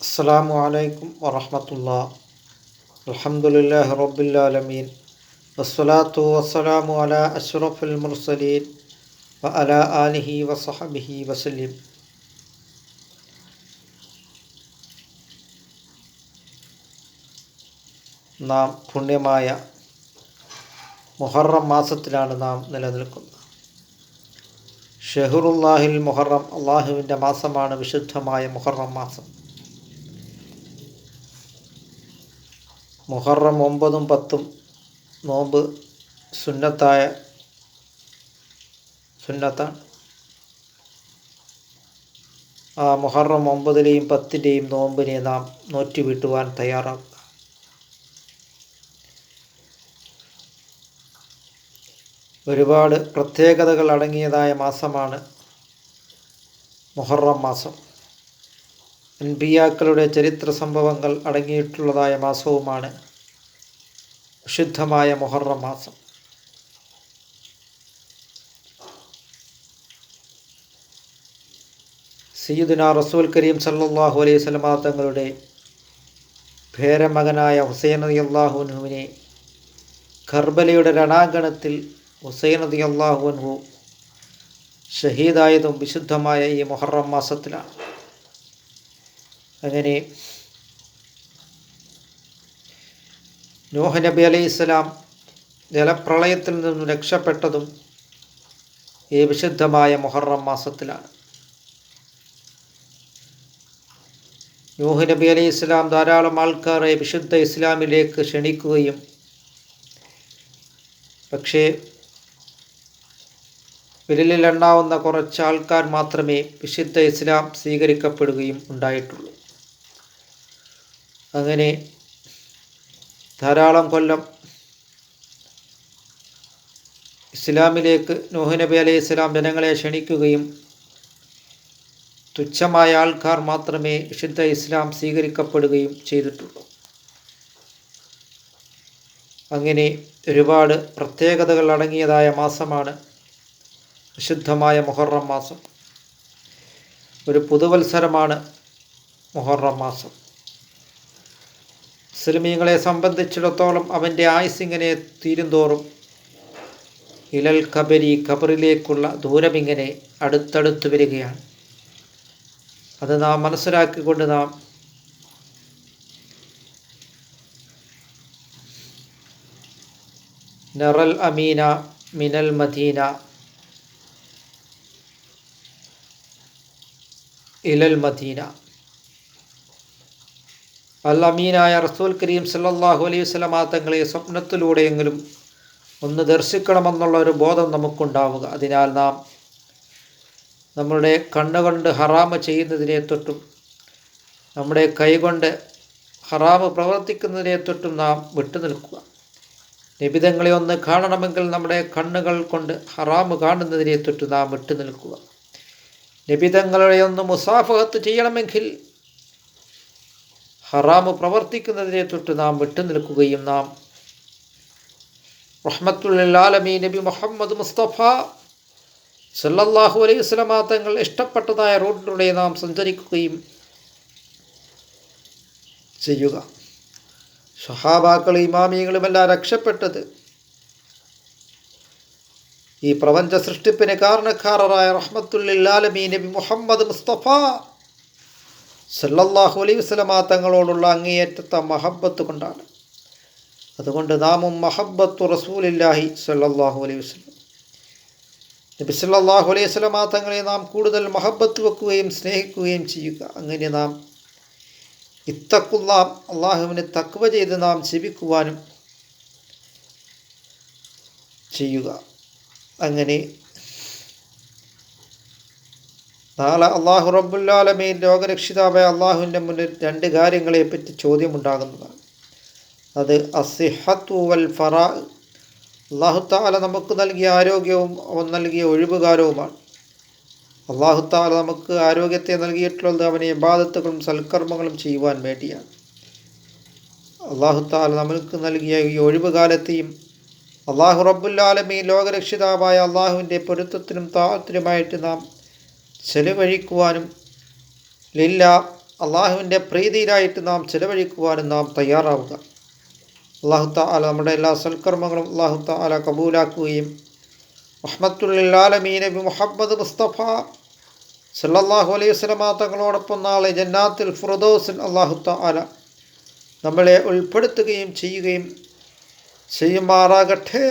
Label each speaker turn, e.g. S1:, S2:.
S1: അസ്സാം വലൈക്കും വറഹമത്തുള്ള. അലഹമുല്ലാ റബ്ബുലാലമീൻ വസ്സലാത്തു വസ്സലാമു അല അഷ്റഫുൽ മുർസലീൻ വ അല ആലിഹി വസഹബിഹി വസല്ലിം. നാം പുണ്യമായ മുഹറം മാസത്തിലാണ് നാം നിലനിൽക്കുന്നത്. ഷെഹുറുല്ലാഹിൽ മുഹറം അള്ളാഹുവിന്റെ മാസമാണ് വിശുദ്ധമായ മുഹറം മാസം. മുഹറം ഒമ്പതും പത്തും നോമ്പ് സുന്നത്തായ സുന്നത്താണ്. ആ മുഹറം ഒമ്പതിലെയും പത്തിന്റെയും നോമ്പിനെ നാം നോറ്റി വീട്ടുവാൻ തയ്യാറാക്കുക. ഒരുപാട് പ്രത്യേകതകൾ അടങ്ങിയതായ മാസമാണ് മുഹറം മാസം. അൻബിയാക്കളുടെ ചരിത്ര സംഭവങ്ങൾ അടങ്ങിയിട്ടുള്ളതായ മാസവുമാണ് വിശുദ്ധമായ മൊഹറം മാസം. സയ്യിദുന റസൂൽ കരീം സല്ലാഹു അലൈഹി സ്വലമാ തങ്ങളുടെ ഭേരമകനായ ഹുസൈൻ അലി അള്ളാഹുനുവിനെ ഖർബലയുടെ രണാങ്കണത്തിൽ ഹുസൈൻ അലി അള്ളാഹുൻഹു ഷഹീദായതും വിശുദ്ധമായ ഈ മൊഹറം മാസത്തിലാണ്. അങ്ങനെ നോഹനബി നബി അലൈഹി സ്വലാം ജലപ്രളയത്തിൽ നിന്നും രക്ഷപ്പെട്ടതും ഈ വിശുദ്ധമായ മൊഹറം മാസത്തിലാണ്. നൂഹ് നബി അലൈഹി ഇസ്ലാം ധാരാളം ആൾക്കാരെ വിശുദ്ധ ഇസ്ലാമിലേക്ക് ക്ഷണിക്കുകയും പക്ഷേ വിരലിലെണ്ണാവുന്ന കുറച്ച് ആൾക്കാർ മാത്രമേ വിശുദ്ധ ഇസ്ലാം സ്വീകരിക്കപ്പെടുകയും ഉണ്ടായിട്ടുള്ളൂ. അങ്ങനെ ധാരാളം കൊല്ലം ഇസ്ലാമിലേക്ക് നൂഹ് നബി അലൈഹി ഇസ്ലാം ജനങ്ങളെ ക്ഷണിക്കുകയും തുച്ഛമായ ആൾക്കാർ മാത്രമേ വിശുദ്ധ ഇസ്ലാം സ്വീകരിക്കപ്പെടുകയും ചെയ്തിട്ടുള്ളൂ. അങ്ങനെ ഒരുപാട് പ്രത്യേകതകൾ അടങ്ങിയതായ മാസമാണ് വിശുദ്ധമായ മുഹറം മാസം. ഒരു പുതുവത്സരമാണ് മുഹറം മാസം. മുസ്ലിമീങ്ങളെ സംബന്ധിച്ചിടത്തോളം അവന്റെ ആയുസിങ്ങനെ തീരുന്തോറും ഇലൽ ഖബരി ഖബറിലേക്കുള്ള ദൂരമിങ്ങനെ അടുത്തടുത്ത് വരികയാണ്. അത് നാം മനസ്സിലാക്കിക്കൊണ്ട് നാം നറൽ അമീന മിനൽ മദീന ഇലൽ മദീന അൽ അമീനായ റസൂൽ കരീം സല്ലാഹു അലൈഹി വസ്ലമാ തങ്ങളെ സ്വപ്നത്തിലൂടെയെങ്കിലും ഒന്ന് ദർശിക്കണമെന്നുള്ള ഒരു ബോധം നമുക്കുണ്ടാവുക. അതിനാൽ നാം നമ്മുടെ കണ്ണുകൊണ്ട് ഹറാമ ചെയ്യുന്നതിനെ തൊട്ടും നമ്മുടെ കൈകൊണ്ട് ഹറാമ് പ്രവർത്തിക്കുന്നതിനെ തൊട്ടും നാം വിട്ടുനിൽക്കുക നിബിതങ്ങളെ ഒന്ന് കാണണമെങ്കിൽ നമ്മുടെ കണ്ണുകൾ കൊണ്ട് ഹറാമ് കാണുന്നതിനെ തൊട്ട് നാം വിട്ടുനിൽക്കുക നിബിതങ്ങളെ ഒന്ന് മുസാഫഹത്ത് ചെയ്യണമെങ്കിൽ ഹറാമ് പ്രവർത്തിക്കുന്നതിനെ തൊട്ട് നാം വിട്ടുനിൽക്കുകയും നാം റഹ്മത്തുല്ലാലമീ നബി മുഹമ്മദ് മുസ്തഫ സല്ലല്ലാഹു അലൈഹി വസല്ലമ തങ്ങൾ ഇഷ്ടപ്പെട്ടതായ റോഡിലൂടെ നാം സഞ്ചരിക്കുകയും ചെയ്യുക. സഹാബാക്കളും ഇമാമിയങ്ങളുമെല്ലാം രക്ഷപ്പെട്ടത് ഈ പ്രപഞ്ച സൃഷ്ടിപ്പിന് കാരണക്കാരായ റഹ്മത്തുല്ലാലമീ നബി മുഹമ്മദ് മുസ്തഫ സല്ലല്ലാഹു അലൈഹി വസല്ലമ തങ്ങളോടുള്ള അങ്ങേയറ്റത്തെ മഹബത്ത് കൊണ്ടാണ്. അതുകൊണ്ട് നാമും മഹബത്തു റസൂലില്ലാഹി സല്ലല്ലാഹു അലൈഹി വസ്ലം നബി സല്ലല്ലാഹു അലൈഹി വസല്ലമ തങ്ങളെ നാം കൂടുതൽ മഹബത്ത് വെക്കുകയും സ്നേഹിക്കുകയും ചെയ്യുക. അങ്ങനെ നാം ഇത്തക്കുള്ള അള്ളാഹുവിനെ തക്വ ചെയ്ത് നാം ജീവിക്കുവാനും ചെയ്യുക. അങ്ങനെ നാളെ അള്ളാഹു റബ്ബുല്ലാലമീൻ ലോകരക്ഷിതാവായ അള്ളാഹുവിന്റെ മുന്നിൽ രണ്ട് കാര്യങ്ങളെപ്പറ്റി ചോദ്യമുണ്ടാകുന്നതാണ്. അത് അസിഹത്തു വൽ ഫറ. അള്ളാഹുത്താല നമുക്ക് നൽകിയ ആരോഗ്യവും അവൻ നൽകിയ ഒഴിവുകാരവുമാണ്. അള്ളാഹുത്താല നമുക്ക് ആരോഗ്യത്തെ നൽകിയിട്ടുള്ളത് അവനെ ഇബാദത്തുകളും സൽക്കർമ്മങ്ങളും ചെയ്യുവാൻ വേണ്ടിയാണ്. അള്ളാഹുത്താല നമുക്ക് നൽകിയ ഈ ഒഴിവുകാലത്തെയും അള്ളാഹു റബ്ബുല്ലാലമീ ലോകരക്ഷിതാവായ അള്ളാഹുവിന്റെ പൊരുത്തത്തിനും താത്തിനുമായിട്ട് നാം ചെലവഴിക്കുവാനും ലില്ല അള്ളാഹുവിന്റെ പ്രീതിയിലായിട്ട് നാം ചെലവഴിക്കുവാനും നാം തയ്യാറാവുക. അള്ളാഹു താല നമ്മുടെ എല്ലാ സൽക്കർമ്മങ്ങളും അള്ളാഹു താല കബൂലാക്കുകയും റഹ്മത്തുല്ലാലമീൻ നബി മുഹമ്മദ് മുസ്തഫ സല്ലാഹു അലൈഹി വസല്ലമ തങ്ങളോടൊപ്പം നാളെ ജന്നാത്തിൽ ഫുറദോസിൽ അള്ളാഹു താല നമ്മളെ ഉൾപ്പെടുത്തുകയും ചെയ്യുകയും ചെയ്യുമാറാകട്ടെ.